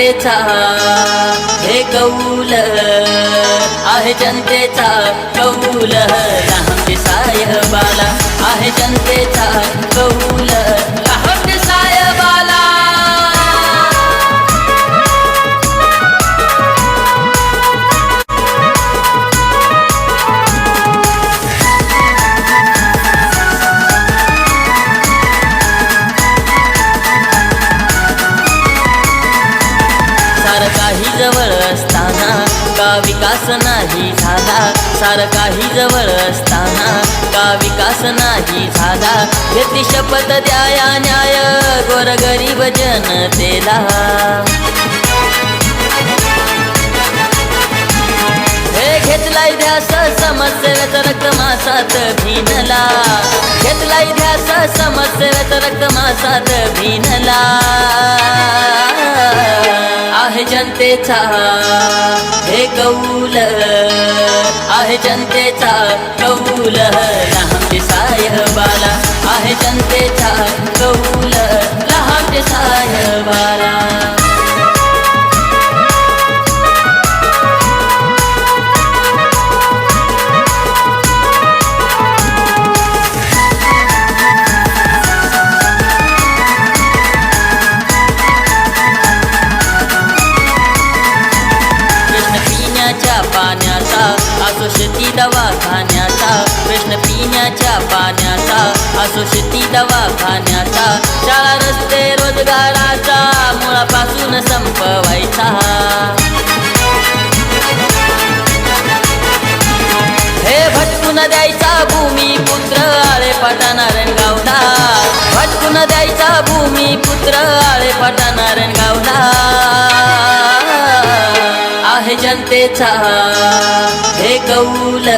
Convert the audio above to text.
जनतेचा हे कौल आहे जनतेचा कौल. रामजी साहेबाला आहे जनतेचा कौल. असताना का विकास नाही झाला सार काही जवळ असताना का विकास नाही झाला घेतली शपथ द्याया न्याय गोरगरीब जनतेला. हे घेतलाय ध्यास समस्येत रक्तमासात भिनला. घेतलाय ध्यास समस्येत रक्तमासात भिनला. जनतेचा हे कौल आहे जनतेचा कौल. लहान साहेबाला आहे जनतेचा शेती दवाखान्याचा प्रश्न पिण्याच्या पाण्याचा. असो शेती दवाखान्याचा शाळा रस्ते रोजगाराचा मुळापासून संपवायचा. हे भटकून द्यायचा भूमी पुत्र आळे पटानारण गावला भटकून द्यायचा भूमी पुत्र आहे जनतेचा हे कौल.